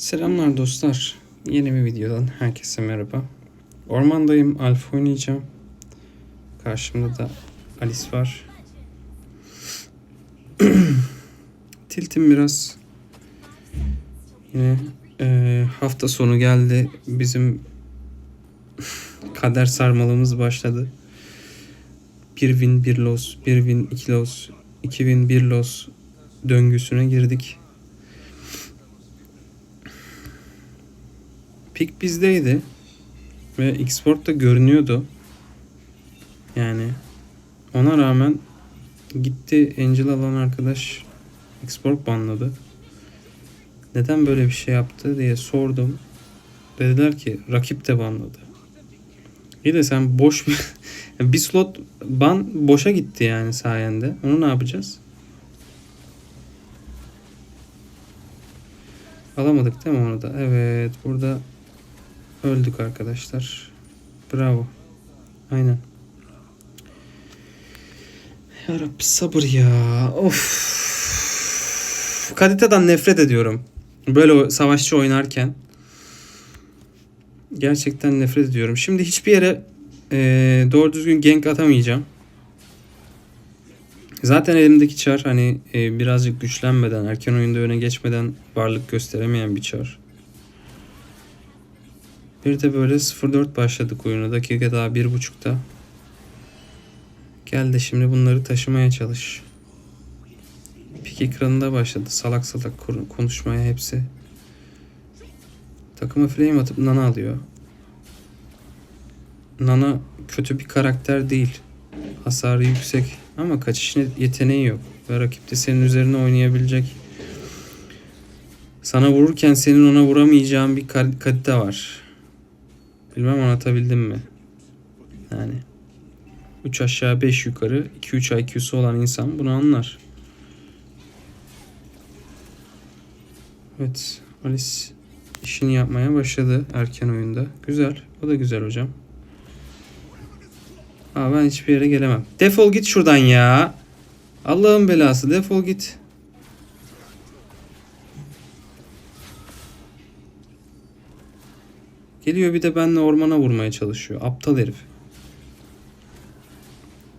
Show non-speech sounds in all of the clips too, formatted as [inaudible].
Selamlar dostlar. Yeni bir videodan herkese merhaba. Ormandayım. Alfa oynayacağım. Karşımda da Alice var. [clears throat] Tiltim biraz. Yine e, hafta sonu geldi. Bizim [laughs] kader sarmalımız başladı. Bir win, bir loss, bir win, iki loss, iki win, bir loss döngüsüne girdik. Pik bizdeydi. Ve export da görünüyordu. Yani ona rağmen gitti Angel alan arkadaş export banladı. Neden böyle bir şey yaptı diye sordum. Dediler ki rakip de banladı. İyi de sen boş bir [laughs] bir slot ban boşa gitti yani sayende. Onu ne yapacağız? Alamadık değil mi onu da? Evet burada öldük arkadaşlar. Bravo. Aynen. Ya Rabbi sabır ya. Of. Kadita'dan nefret ediyorum. Böyle savaşçı oynarken. Gerçekten nefret ediyorum. Şimdi hiçbir yere eee, doğru düzgün gank atamayacağım. Zaten elimdeki çar hani e, birazcık güçlenmeden, erken oyunda öne geçmeden varlık gösteremeyen bir çar. Bir de böyle 0-4 başladık oyuna. Dakika daha bir buçukta. Gel de şimdi bunları taşımaya çalış. Pik ekranında başladı. Salak salak konuşmaya hepsi. Takıma flame atıp Nana alıyor. Nana kötü bir karakter değil. Hasarı yüksek ama kaçış yeteneği yok. Ve rakip de senin üzerine oynayabilecek. Sana vururken senin ona vuramayacağın bir kal- kalite var. Bilmem anlatabildim mi? Yani 3 aşağı 5 yukarı 2-3 IQ'su olan insan bunu anlar. Evet Alice işini yapmaya başladı erken oyunda. Güzel. O da güzel hocam. Aa, ben hiçbir yere gelemem. Defol git şuradan ya. Allah'ın belası defol git. Geliyor bir de benle ormana vurmaya çalışıyor. Aptal herif.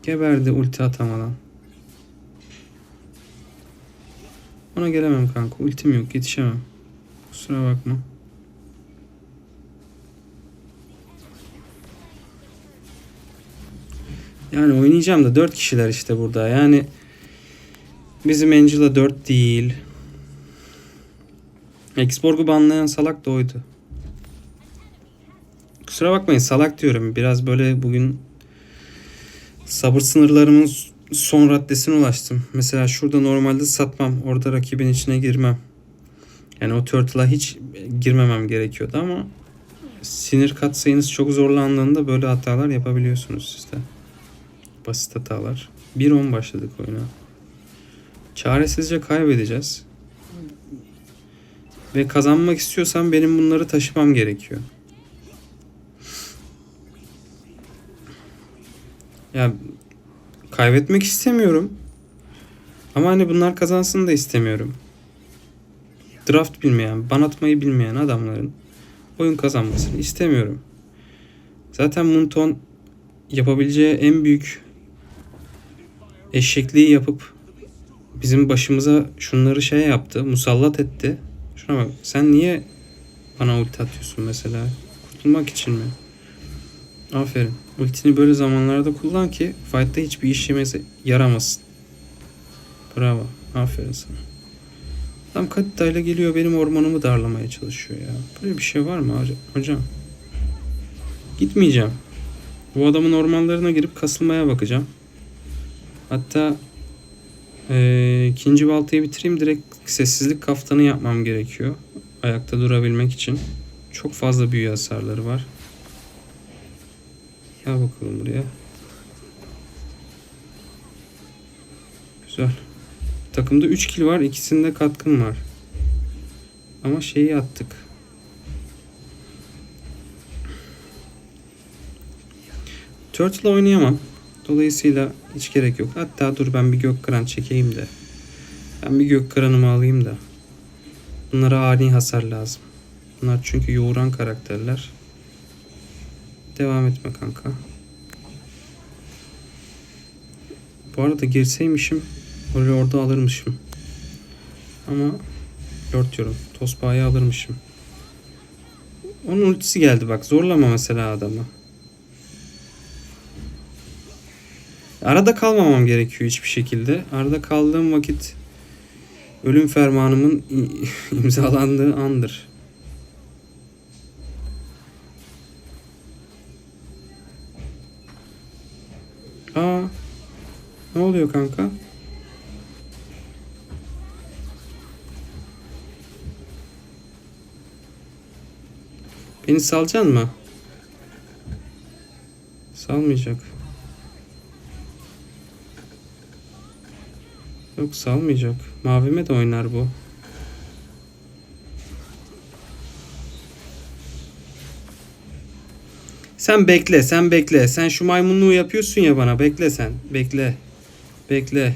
Geberdi ulti atamadan. Ona gelemem kanka. Ultim yok. Yetişemem. Kusura bakma. Yani oynayacağım da 4 kişiler işte burada. Yani bizim Angela 4 değil. Exborg'u banlayan salak da oydu. Kusura bakmayın salak diyorum. Biraz böyle bugün sabır sınırlarımın son raddesine ulaştım. Mesela şurada normalde satmam. Orada rakibin içine girmem. Yani o turtle'a hiç girmemem gerekiyordu ama sinir katsayınız çok zorlandığında böyle hatalar yapabiliyorsunuz siz de. Basit hatalar. 1-10 başladık oyuna. Çaresizce kaybedeceğiz. Ve kazanmak istiyorsam benim bunları taşımam gerekiyor. Ya kaybetmek istemiyorum. Ama hani bunlar kazansın da istemiyorum. Draft bilmeyen, ban atmayı bilmeyen adamların oyun kazanmasını istemiyorum. Zaten Munton yapabileceği en büyük eşekliği yapıp bizim başımıza şunları şey yaptı, musallat etti. Şuna bak, sen niye bana ulti atıyorsun mesela? Kurtulmak için mi? Aferin. Ultini böyle zamanlarda kullan ki fight'ta hiçbir işlemesi yaramasın. Bravo. Aferin sana. Adam Kadita'yla geliyor benim ormanımı darlamaya çalışıyor ya. Böyle bir şey var mı hoca- hocam? Gitmeyeceğim. Bu adamın ormanlarına girip kasılmaya bakacağım. Hatta eee, ikinci baltayı bitireyim direkt sessizlik kaftanı yapmam gerekiyor. Ayakta durabilmek için. Çok fazla büyü hasarları var. Gel bakalım buraya. Güzel. Takımda 3 kill var. ikisinde katkım var. Ama şeyi attık. Turtle oynayamam. Dolayısıyla hiç gerek yok. Hatta dur ben bir gök kıran çekeyim de. Ben bir gök kıranımı alayım da. Bunlara ani hasar lazım. Bunlar çünkü yoğuran karakterler. Devam etme kanka. Bu arada girseymişim oraya orada alırmışım. Ama Lord diyorum. Tosbağa'yı alırmışım. Onun ultisi geldi bak. Zorlama mesela adamı. Arada kalmamam gerekiyor hiçbir şekilde. Arada kaldığım vakit ölüm fermanımın [laughs] imzalandığı andır. Oluyor kanka? Beni salacaksın mı? Salmayacak. Yok salmayacak. Mavime de oynar bu. Sen bekle, sen bekle. Sen şu maymunluğu yapıyorsun ya bana. Bekle sen. Bekle. Bekle.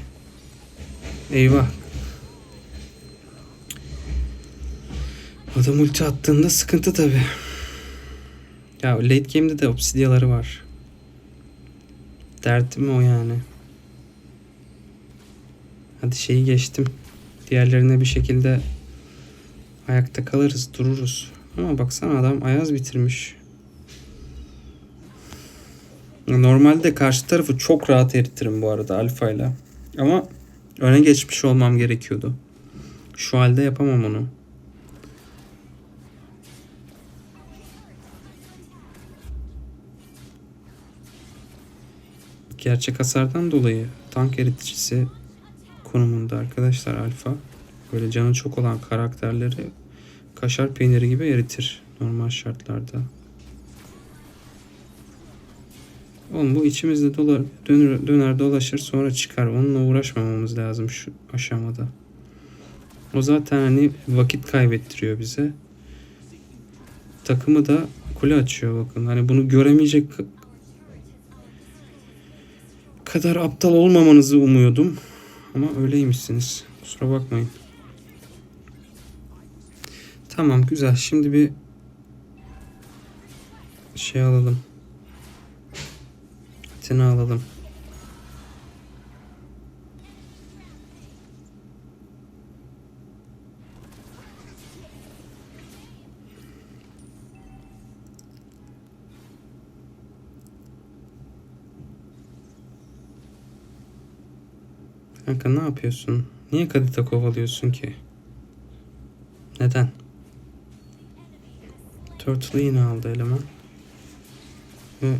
Eyvah. Adam ulti attığında sıkıntı tabi. Ya late game'de de obsidyaları var. Derdim o yani. Hadi şeyi geçtim. Diğerlerine bir şekilde ayakta kalırız, dururuz. Ama baksana adam ayaz bitirmiş. Normalde karşı tarafı çok rahat eritirim bu arada alfayla. Ama öne geçmiş olmam gerekiyordu. Şu halde yapamam onu. Gerçek hasardan dolayı tank eriticisi konumunda arkadaşlar alfa. Böyle canı çok olan karakterleri kaşar peyniri gibi eritir normal şartlarda. Oğlum bu içimizde dolar, döner, döner dolaşır sonra çıkar. Onunla uğraşmamamız lazım şu aşamada. O zaten hani vakit kaybettiriyor bize. Takımı da kule açıyor bakın. Hani bunu göremeyecek ka- kadar aptal olmamanızı umuyordum. Ama öyleymişsiniz. Kusura bakmayın. Tamam güzel. Şimdi bir şey alalım. Athena alalım. Kanka ne yapıyorsun? Niye kadita kovalıyorsun ki? Neden? Turtle'ı yine aldı eleman. Ve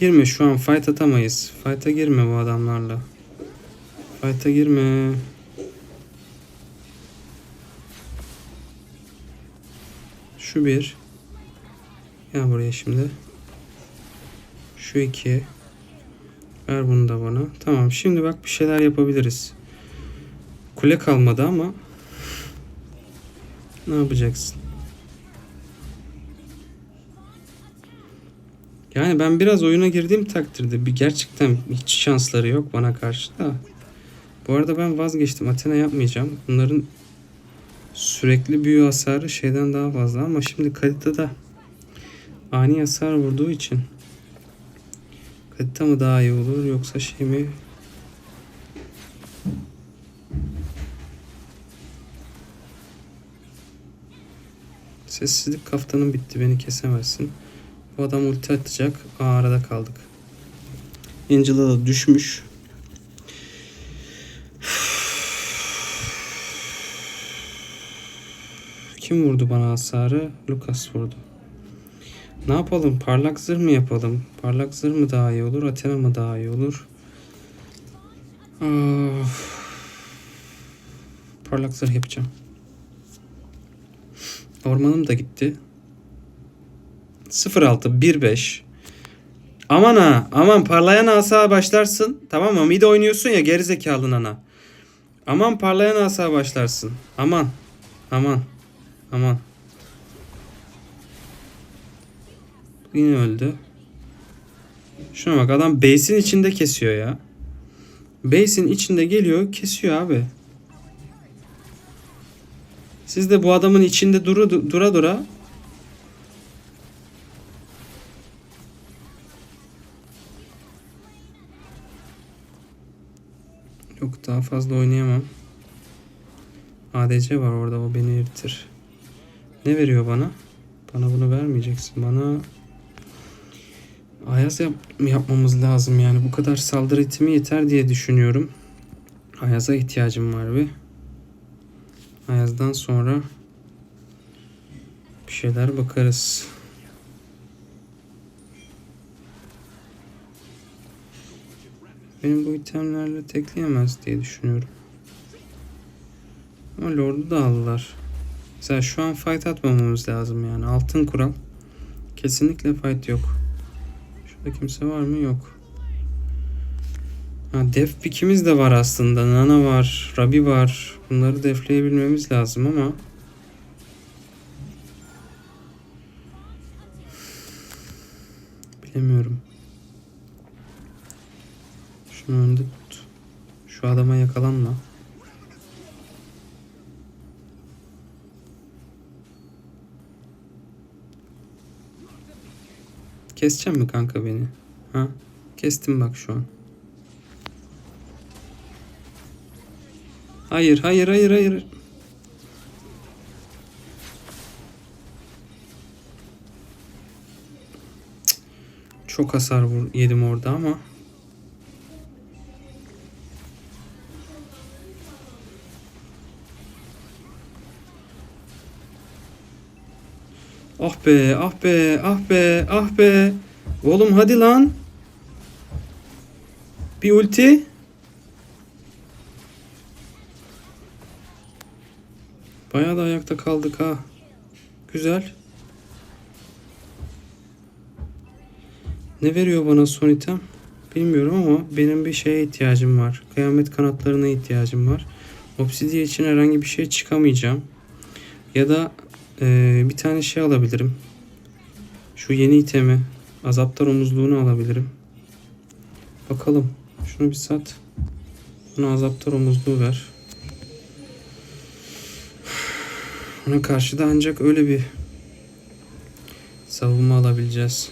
Girme şu an fight atamayız. Fight'a girme bu adamlarla. Fight'a girme. Şu bir. Gel buraya şimdi. Şu iki. Ver bunu da bana. Tamam şimdi bak bir şeyler yapabiliriz. Kule kalmadı ama ne yapacaksın? Yani ben biraz oyuna girdiğim takdirde bir gerçekten hiç şansları yok bana karşı da. Bu arada ben vazgeçtim. Athena yapmayacağım. Bunların sürekli büyü hasarı şeyden daha fazla ama şimdi Kadita'da ani hasar vurduğu için Kadita mı daha iyi olur yoksa şey mi? Sessizlik kaftanım bitti beni kesemezsin. Bu adam ulti atacak. Aa, arada kaldık. Angela da düşmüş. Kim vurdu bana hasarı? Lucas vurdu. Ne yapalım? Parlak zırh mı yapalım? Parlak zırh mı daha iyi olur? Athena mı daha iyi olur? Of. Parlak zırh yapacağım. Ormanım da gitti. 06 15 Aman ha aman parlayan asa başlarsın. Tamam mı? Mid oynuyorsun ya gerizekalı nana. Aman parlayan asa başlarsın. Aman. Aman. Aman. Yine öldü. Şuna bak adam base'in içinde kesiyor ya. Base'in içinde geliyor kesiyor abi. Siz de bu adamın içinde duru, dura dura Yok daha fazla oynayamam. ADC var orada o beni eritir. Ne veriyor bana? Bana bunu vermeyeceksin. Bana Ayaz yap yapmamız lazım yani. Bu kadar saldırı itimi yeter diye düşünüyorum. Ayaz'a ihtiyacım var ve Ayaz'dan sonra bir şeyler bakarız. Benim bu itemlerle tekleyemez diye düşünüyorum. Ama Lord'u da aldılar. Mesela şu an fight atmamamız lazım yani. Altın kural. Kesinlikle fight yok. Şurada kimse var mı? Yok. Ha, def pick'imiz de var aslında. Nana var. Rabi var. Bunları defleyebilmemiz lazım ama bilemiyorum. Şunu önde tut. Şu adama yakalanma. Keseceğim mi kanka beni? Ha? Kestim bak şu an. Hayır, hayır, hayır, hayır. Çok hasar yedim orada ama. Ah be, ah be, ah be, ah be. Oğlum hadi lan. Bir ulti. Bayağı da ayakta kaldık ha. Güzel. Ne veriyor bana son item? Bilmiyorum ama benim bir şeye ihtiyacım var. Kıyamet kanatlarına ihtiyacım var. Obsidiye için herhangi bir şey çıkamayacağım. Ya da ee, bir tane şey alabilirim. Şu yeni itemi. Azaptar omuzluğunu alabilirim. Bakalım. Şunu bir sat. Buna azaptar omuzluğu ver. Ona karşı da ancak öyle bir savunma alabileceğiz.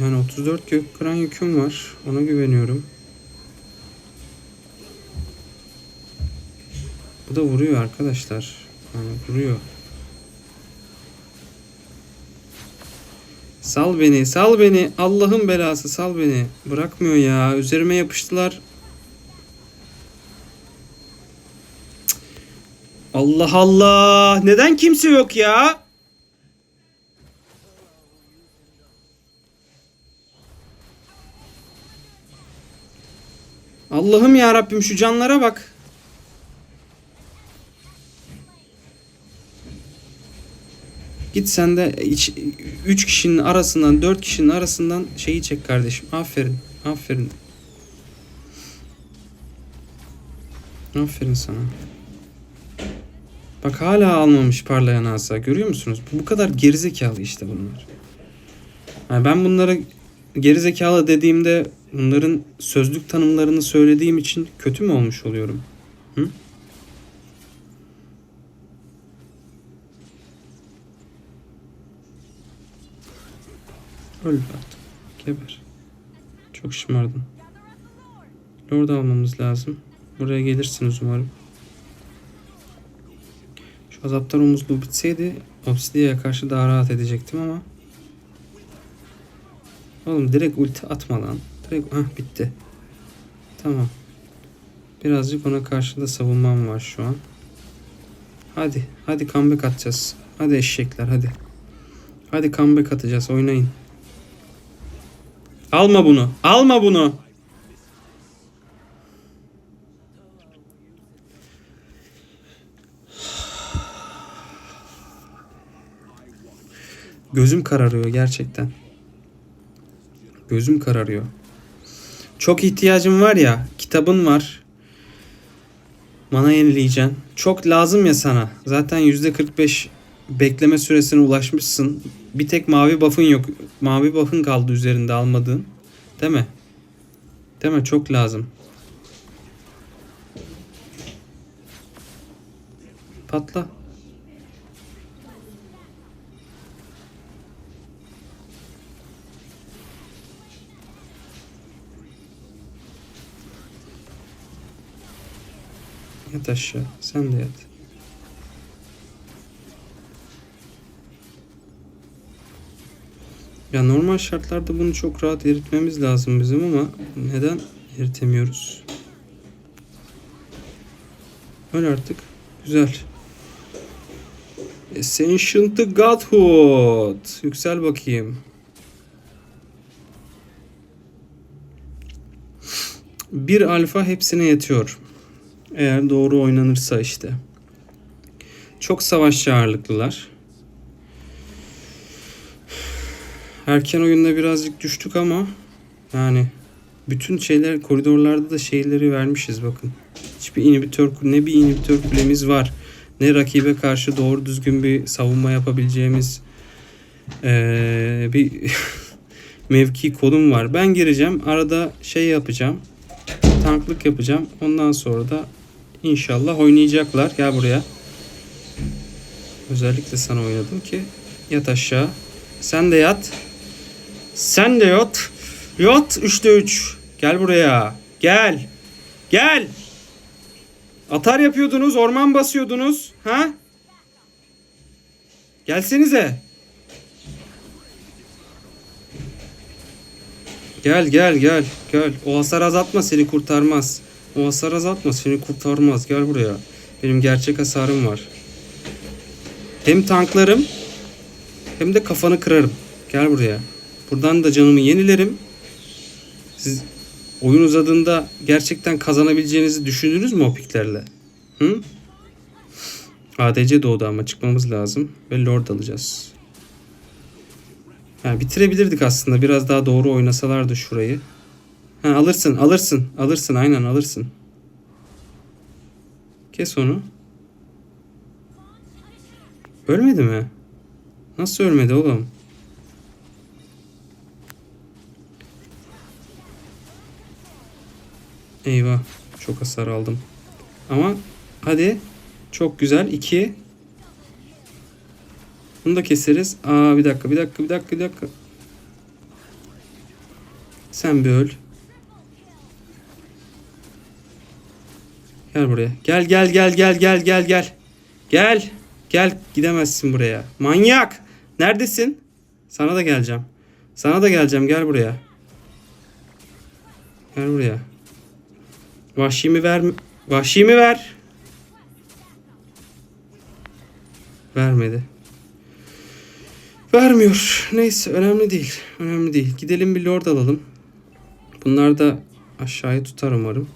Yani 34 gök kıran yüküm var. Ona güveniyorum. Bu da vuruyor arkadaşlar. Yani vuruyor. Sal beni, sal beni. Allah'ın belası sal beni. Bırakmıyor ya. Üzerime yapıştılar. Allah Allah. Neden kimse yok ya? Allah'ım ya Rabbim şu canlara bak. Git sen de 3 kişinin arasından 4 kişinin arasından şeyi çek kardeşim. Aferin. Aferin. Aferin sana. Bak hala almamış parlayan asa. Görüyor musunuz? Bu kadar gerizekalı işte bunlar. Yani ben bunlara gerizekalı dediğimde bunların sözlük tanımlarını söylediğim için kötü mü olmuş oluyorum? Hı? Öl artık. Geber. Çok şımardın. Lord almamız lazım. Buraya gelirsiniz umarım. Şu azaptar omuzluğu bitseydi Obsidia'ya karşı daha rahat edecektim ama Oğlum direkt ulti atma lan. Direkt ah bitti. Tamam. Birazcık ona karşı da savunmam var şu an. Hadi. Hadi comeback atacağız. Hadi eşekler hadi. Hadi comeback atacağız. Oynayın. Alma bunu. Alma bunu. Gözüm kararıyor gerçekten. Gözüm kararıyor. Çok ihtiyacım var ya. Kitabın var. Mana yenileyeceksin. Çok lazım ya sana. Zaten %45 bekleme süresine ulaşmışsın. Bir tek mavi buff'ın yok. Mavi buff'ın kaldı üzerinde almadığın. Değil mi? Değil mi? Çok lazım. Patla. Yat aşağı. Sen de yat. Ya normal şartlarda bunu çok rahat eritmemiz lazım bizim ama neden eritemiyoruz? Öyle artık. Güzel. Ascension Godhood. Yüksel bakayım. Bir alfa hepsine yetiyor. Eğer doğru oynanırsa işte. Çok savaşçı ağırlıklılar. Erken oyunda birazcık düştük ama yani bütün şeyler koridorlarda da şeyleri vermişiz bakın. Hiçbir inhibitör ne bir inhibitör kulemiz var. Ne rakibe karşı doğru düzgün bir savunma yapabileceğimiz eee, bir [laughs] mevki konum var. Ben gireceğim. Arada şey yapacağım. Tanklık yapacağım. Ondan sonra da inşallah oynayacaklar. Gel buraya. Özellikle sana oynadım ki yat aşağı. Sen de yat. Sen de yat. Yat 3'te 3. Gel buraya. Gel. Gel. Atar yapıyordunuz, orman basıyordunuz. Ha? Gelsenize. Gel gel gel gel. O hasar azaltma seni kurtarmaz. O hasar azaltma seni kurtarmaz. Gel buraya. Benim gerçek hasarım var. Hem tanklarım hem de kafanı kırarım. Gel buraya. Buradan da canımı yenilerim. Siz oyun uzadığında gerçekten kazanabileceğinizi düşündünüz mü o piklerle? Hı? ADC doğdu ama çıkmamız lazım ve Lord alacağız. Yani bitirebilirdik aslında. Biraz daha doğru oynasalardı şurayı. Ha, alırsın, alırsın, alırsın. Aynen alırsın. Kes onu. Ölmedi mi? Nasıl ölmedi oğlum? Eyvah. Çok hasar aldım. Ama hadi. Çok güzel. 2. Bunu da keseriz. Aa bir dakika bir dakika bir dakika bir dakika. Sen bir öl. Gel buraya. Gel gel gel gel gel gel gel. Gel. Gel gidemezsin buraya. Manyak. Neredesin? Sana da geleceğim. Sana da geleceğim. Gel buraya. Gel buraya. Vahşimi ver. Vahşimi ver. Vermedi. Vermiyor. Neyse önemli değil. Önemli değil. Gidelim bir lord alalım. Bunlar da aşağıya tutar umarım.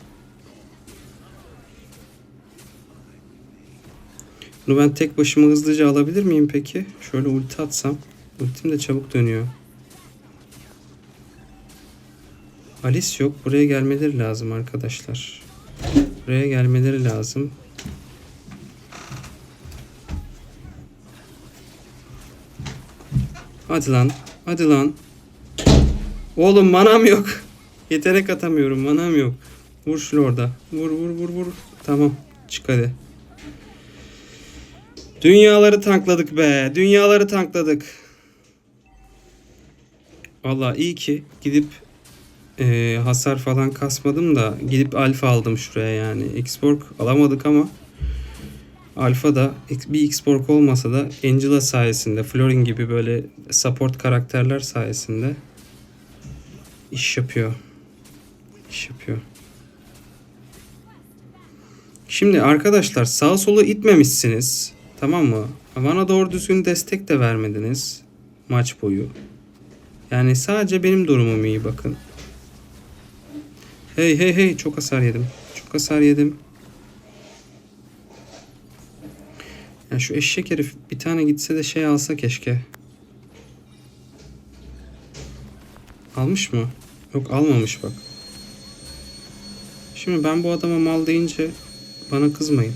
Bunu ben tek başıma hızlıca alabilir miyim peki? Şöyle ulti atsam. Ultim de çabuk dönüyor. Alice yok. Buraya gelmeleri lazım arkadaşlar. Buraya gelmeleri lazım. Hadi lan. Hadi lan. Oğlum manam yok. [laughs] Yetenek atamıyorum. Manam yok. Vur şunu orada. Vur vur vur vur. Tamam. Çık hadi. Dünyaları tankladık be. Dünyaları tankladık. Valla iyi ki gidip e, hasar falan kasmadım da gidip alfa aldım şuraya yani. Xborg alamadık ama alfa da bir Xborg olmasa da Angela sayesinde Florin gibi böyle support karakterler sayesinde iş yapıyor. İş yapıyor. Şimdi arkadaşlar sağa sola itmemişsiniz. Tamam mı? Bana doğru düzgün destek de vermediniz maç boyu. Yani sadece benim durumum iyi bakın. Hey hey hey çok hasar yedim. Çok hasar yedim. Ya şu eşek herif bir tane gitse de şey alsa keşke. Almış mı? Yok almamış bak. Şimdi ben bu adama mal deyince bana kızmayın.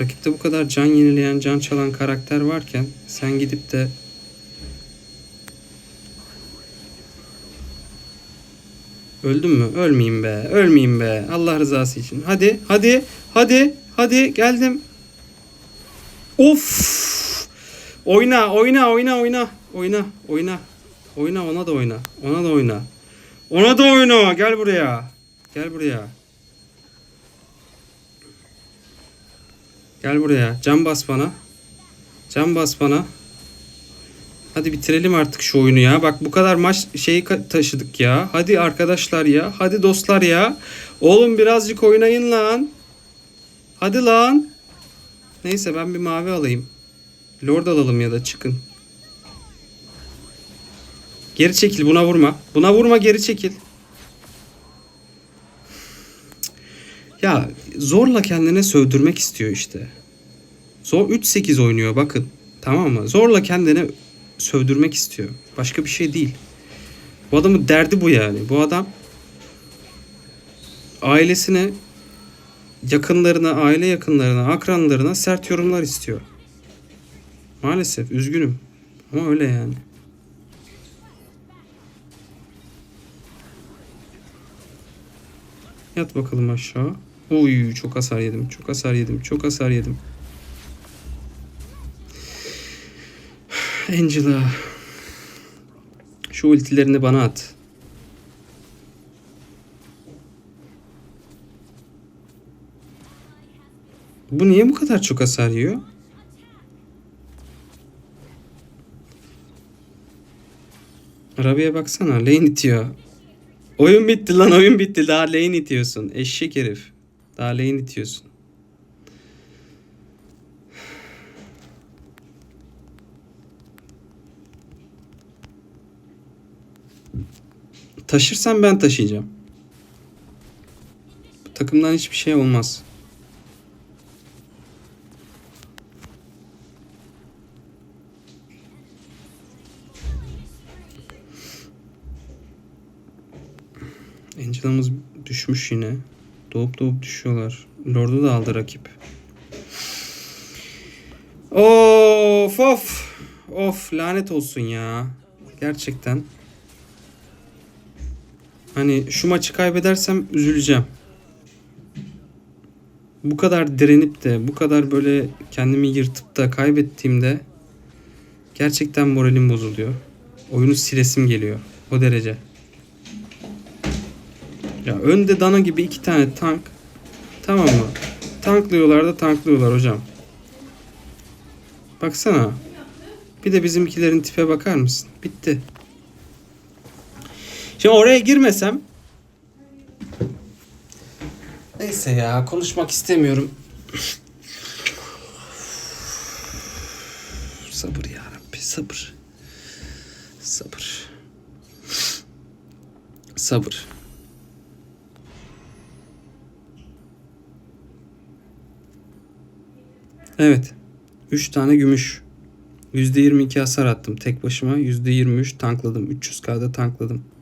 Rakipte bu kadar can yenileyen, can çalan karakter varken sen gidip de Öldüm mü? Ölmeyeyim be. Ölmeyeyim be. Allah rızası için. Hadi, hadi, hadi, Hadi geldim. Of. Oyna oyna oyna oyna. Oyna oyna. Oyna ona da oyna. Ona da oyna. Ona da oyna. Gel buraya. Gel buraya. Gel buraya. Can bas bana. Can bas bana. Hadi bitirelim artık şu oyunu ya. Bak bu kadar maç şeyi taşıdık ya. Hadi arkadaşlar ya. Hadi dostlar ya. Oğlum birazcık oynayın lan. Hadi lan. Neyse ben bir mavi alayım. Lord alalım ya da çıkın. Geri çekil buna vurma. Buna vurma geri çekil. Ya zorla kendine sövdürmek istiyor işte. Zor 3-8 oynuyor bakın. Tamam mı? Zorla kendine sövdürmek istiyor. Başka bir şey değil. Bu adamın derdi bu yani. Bu adam ailesine, yakınlarına, aile yakınlarına, akranlarına sert yorumlar istiyor. Maalesef üzgünüm. Ama öyle yani. Yat bakalım aşağı. Uy çok hasar yedim. Çok hasar yedim. Çok hasar yedim. Angela. Şu ultilerini bana at. Bu niye bu kadar çok hasar yiyor? Arabaya baksana lane itiyor. Oyun bitti lan oyun bitti. Daha lane itiyorsun. Eşek herif. Daha lane itiyorsun. Taşırsan ben taşıyacağım. Bu takımdan hiçbir şey olmaz. Angela'mız düşmüş yine. Doğup doğup düşüyorlar. Lord'u da aldı rakip. Of of. Of lanet olsun ya. Gerçekten. Hani şu maçı kaybedersem üzüleceğim. Bu kadar direnip de bu kadar böyle kendimi yırtıp da kaybettiğimde gerçekten moralim bozuluyor. Oyunu silesim geliyor. O derece. Ya önde dana gibi iki tane tank. Tamam mı? Tanklıyorlar da tanklıyorlar hocam. Baksana. Bir de bizimkilerin tipe bakar mısın? Bitti. Şimdi oraya girmesem Neyse ya konuşmak istemiyorum. Sabır ya Rabbi sabır. Sabır. Sabır. Evet. 3 tane gümüş. %22 hasar attım tek başıma. %23 tankladım. 300k'da tankladım.